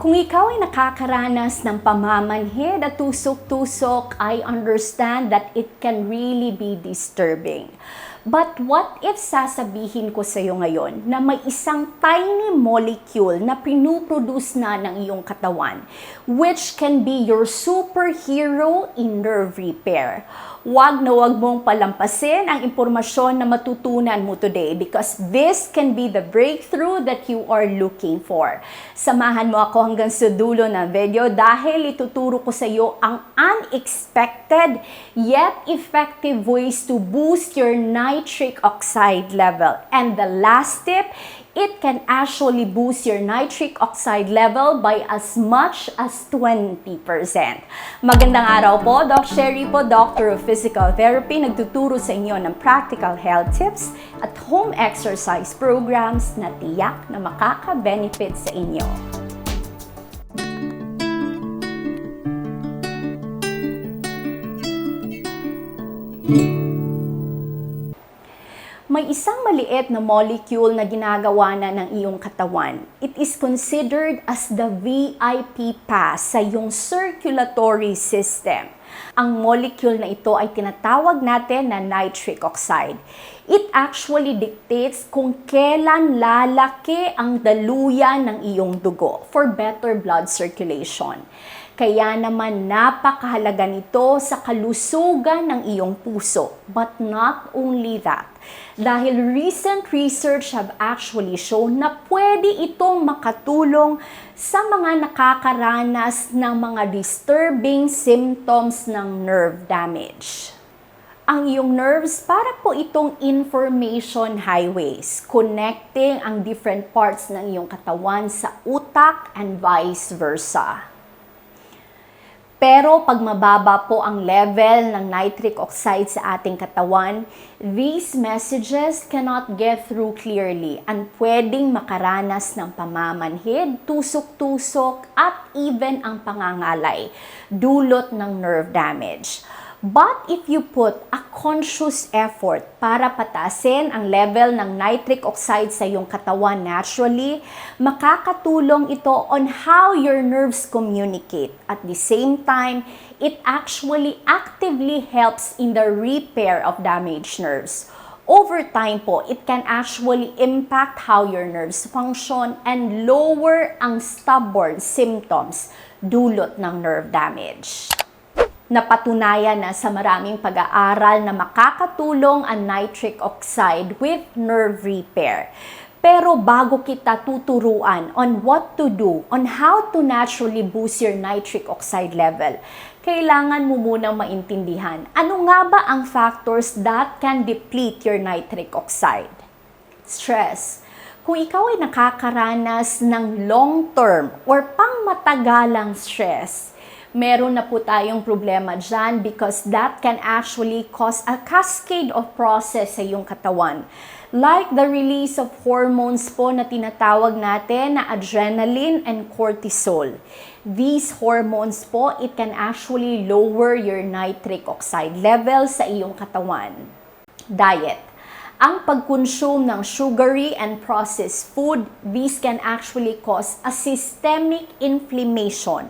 Kung ikaw ay nakakaranas ng pamamanhid at tusok-tusok, I understand that it can really be disturbing. But what if sasabihin ko sa iyo ngayon na may isang tiny molecule na pinuproduce na ng iyong katawan which can be your superhero in nerve repair? Huwag na huwag mong palampasin ang impormasyon na matutunan mo today because this can be the breakthrough that you are looking for. Samahan mo ako hanggang sa dulo ng video dahil ituturo ko sa iyo ang unexpected yet effective ways to boost your nitric oxide level. And the last tip, it can actually boost your nitric oxide level by as much as 20%. Magandang araw po, Doc Sherry po, Doctor of Physical Therapy, nagtuturo sa inyo ng practical health tips at home exercise programs na tiyak na makaka-benefit sa inyo. May isang maliit na molecule na ginagawa na ng iyong katawan. It is considered as the VIP pass sa iyong circulatory system. Ang molecule na ito ay tinatawag natin na nitric oxide. It actually dictates kung kailan lalaki ang daluyan ng iyong dugo for better blood circulation. Kaya naman napakahalaga nito sa kalusugan ng iyong puso. But not only that, dahil recent research have actually shown na pwede itong makatulong sa mga nakakaranas ng mga disturbing symptoms ng nerve damage. Ang iyong nerves para po itong information highways connecting ang different parts ng iyong katawan sa utak and vice versa. Pero pag mababa po ang level ng nitric oxide sa ating katawan, these messages cannot get through clearly and pwedeng makaranas ng pamamanhid, tusok-tusok at even ang pangangalay, dulot ng nerve damage. But if you put a conscious effort para patasin ang level ng nitric oxide sa iyong katawan naturally, makakatulong ito on how your nerves communicate. At the same time, it actually actively helps in the repair of damaged nerves. Over time po, it can actually impact how your nerves function and lower ang stubborn symptoms dulot ng nerve damage. Napatunayan na sa maraming pag-aaral na makakatulong ang nitric oxide with nerve repair. Pero bago kita tuturuan on what to do, on how to naturally boost your nitric oxide level, kailangan mo munang maintindihan ano nga ba ang factors that can deplete your nitric oxide. Stress. Kung ikaw ay nakakaranas ng long-term or pangmatagalang stress, meron na po tayong problema dyan because that can actually cause a cascade of process sa iyong katawan. Like the release of hormones po na tinatawag natin na adrenaline and cortisol. These hormones po, it can actually lower your nitric oxide level sa iyong katawan. Diet ang pag-consume ng sugary and processed food, these can actually cause a systemic inflammation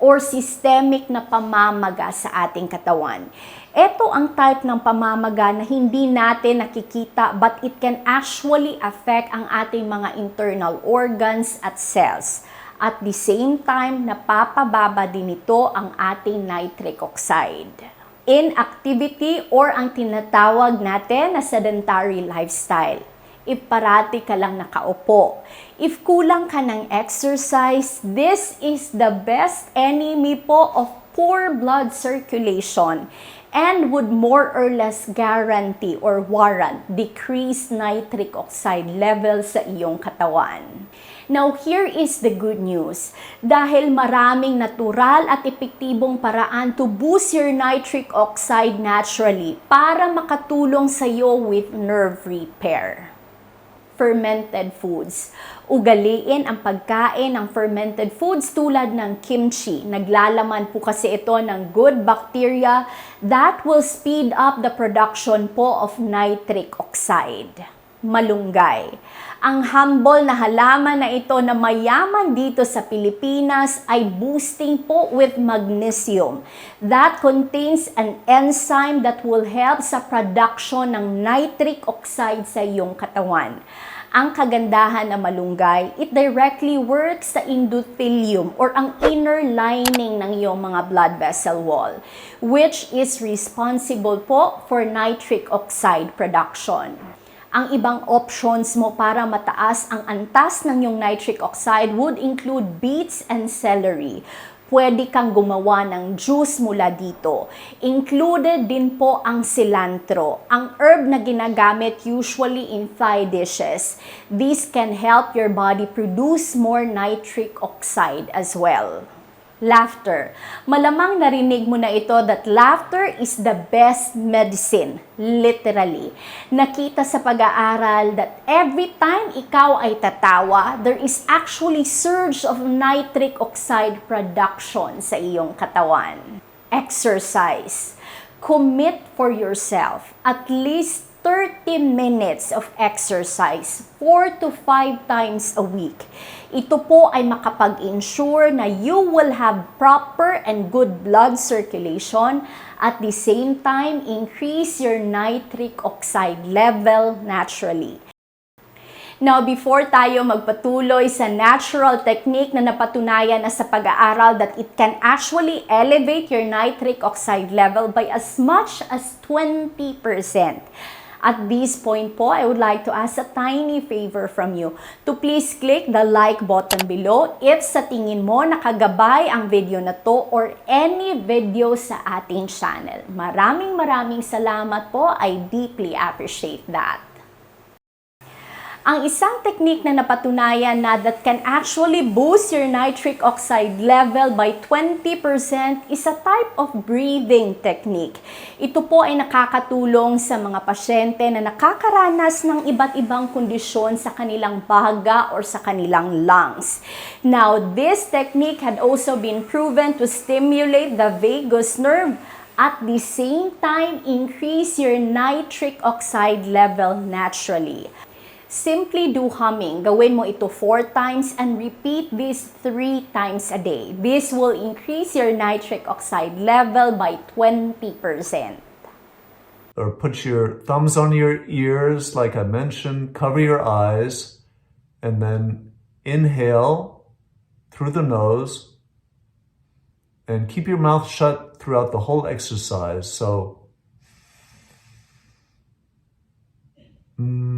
or systemic na pamamaga sa ating katawan. Ito ang type ng pamamaga na hindi natin nakikita but it can actually affect ang ating mga internal organs at cells. At the same time, napapababa din ito ang ating nitric oxide inactivity or ang tinatawag natin na sedentary lifestyle. If parati ka lang nakaupo. If kulang ka ng exercise, this is the best enemy po of poor blood circulation and would more or less guarantee or warrant decreased nitric oxide level sa iyong katawan. Now, here is the good news. Dahil maraming natural at epektibong paraan to boost your nitric oxide naturally para makatulong sa iyo with nerve repair. Fermented foods. Ugaliin ang pagkain ng fermented foods tulad ng kimchi. Naglalaman po kasi ito ng good bacteria that will speed up the production po of nitric oxide. Malunggay. Ang humble na halaman na ito na mayaman dito sa Pilipinas ay boosting po with magnesium. That contains an enzyme that will help sa production ng nitric oxide sa iyong katawan. Ang kagandahan ng malunggay, it directly works sa endothelium or ang inner lining ng iyong mga blood vessel wall, which is responsible po for nitric oxide production ang ibang options mo para mataas ang antas ng iyong nitric oxide would include beets and celery. Pwede kang gumawa ng juice mula dito. Included din po ang cilantro, ang herb na ginagamit usually in Thai dishes. This can help your body produce more nitric oxide as well laughter. Malamang narinig mo na ito that laughter is the best medicine, literally. Nakita sa pag-aaral that every time ikaw ay tatawa, there is actually surge of nitric oxide production sa iyong katawan. Exercise. Commit for yourself at least 30 minutes of exercise 4 to 5 times a week. Ito po ay makapag-ensure na you will have proper and good blood circulation at the same time increase your nitric oxide level naturally. Now, before tayo magpatuloy sa natural technique na napatunayan na sa pag-aaral that it can actually elevate your nitric oxide level by as much as 20%. At this point po, I would like to ask a tiny favor from you to please click the like button below if sa tingin mo nakagabay ang video na to or any video sa ating channel. Maraming maraming salamat po. I deeply appreciate that. Ang isang technique na napatunayan na that can actually boost your nitric oxide level by 20% is a type of breathing technique. Ito po ay nakakatulong sa mga pasyente na nakakaranas ng iba't ibang kondisyon sa kanilang baga or sa kanilang lungs. Now, this technique had also been proven to stimulate the vagus nerve at the same time increase your nitric oxide level naturally. Simply do humming. Gawin mo ito 4 times and repeat this 3 times a day. This will increase your nitric oxide level by 20%. Or put your thumbs on your ears, like I mentioned, cover your eyes, and then inhale through the nose and keep your mouth shut throughout the whole exercise. So, mm,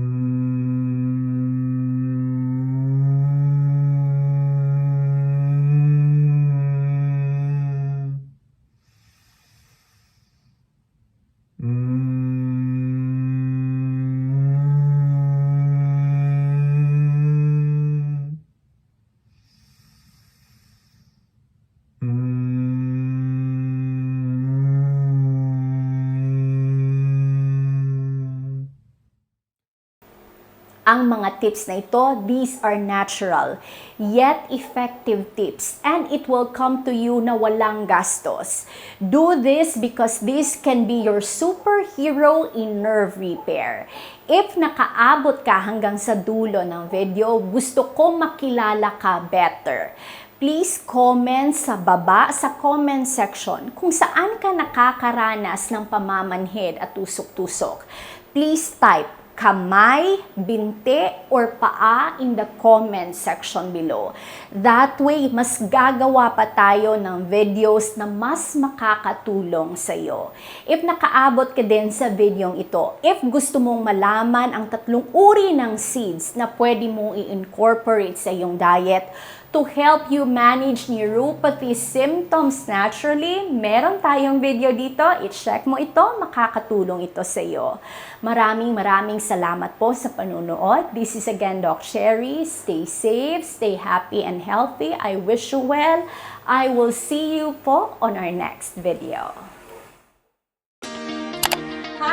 Ang mga tips na ito, these are natural, yet effective tips, and it will come to you na walang gastos. Do this because this can be your superhero in nerve repair. If nakaabot ka hanggang sa dulo ng video, gusto ko makilala ka better. Please comment sa baba sa comment section kung saan ka nakakaranas ng pamamanhid at tusok-tusok. Please type kamay, binte, or paa in the comment section below. That way, mas gagawa pa tayo ng videos na mas makakatulong sa iyo. If nakaabot ka din sa videong ito, if gusto mong malaman ang tatlong uri ng seeds na pwede mong i-incorporate sa iyong diet, to help you manage neuropathy symptoms naturally, meron tayong video dito. I-check mo ito, makakatulong ito sa iyo. Maraming maraming salamat po sa panunood. This is again Doc Sherry. Stay safe, stay happy and healthy. I wish you well. I will see you po on our next video.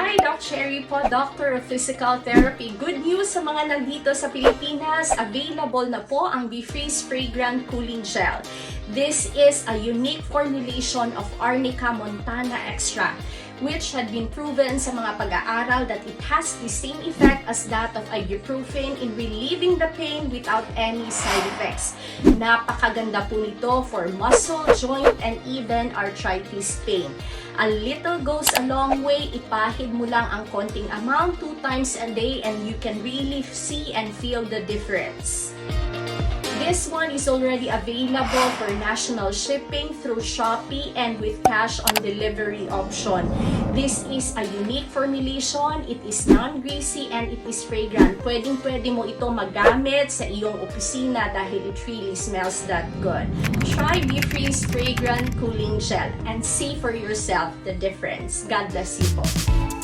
Hi, Doc Cherry po, Doctor of Physical Therapy. Good news sa mga nandito sa Pilipinas, available na po ang Be-Freeze Fragrant Cooling Gel. This is a unique formulation of Arnica montana extract which had been proven sa mga pag-aaral that it has the same effect as that of ibuprofen in relieving the pain without any side effects. Napakaganda po nito for muscle, joint, and even arthritis pain. A little goes a long way. Ipahid mo lang ang konting amount two times a day and you can really see and feel the difference. This one is already available for national shipping through Shopee and with cash on delivery option. This is a unique formulation. It is non-greasy and it is fragrant. Pwedeng pwede mo ito magamit sa iyong opisina dahil it really smells that good. Try Freeze Fragrant Cooling Gel and see for yourself the difference. God bless you po.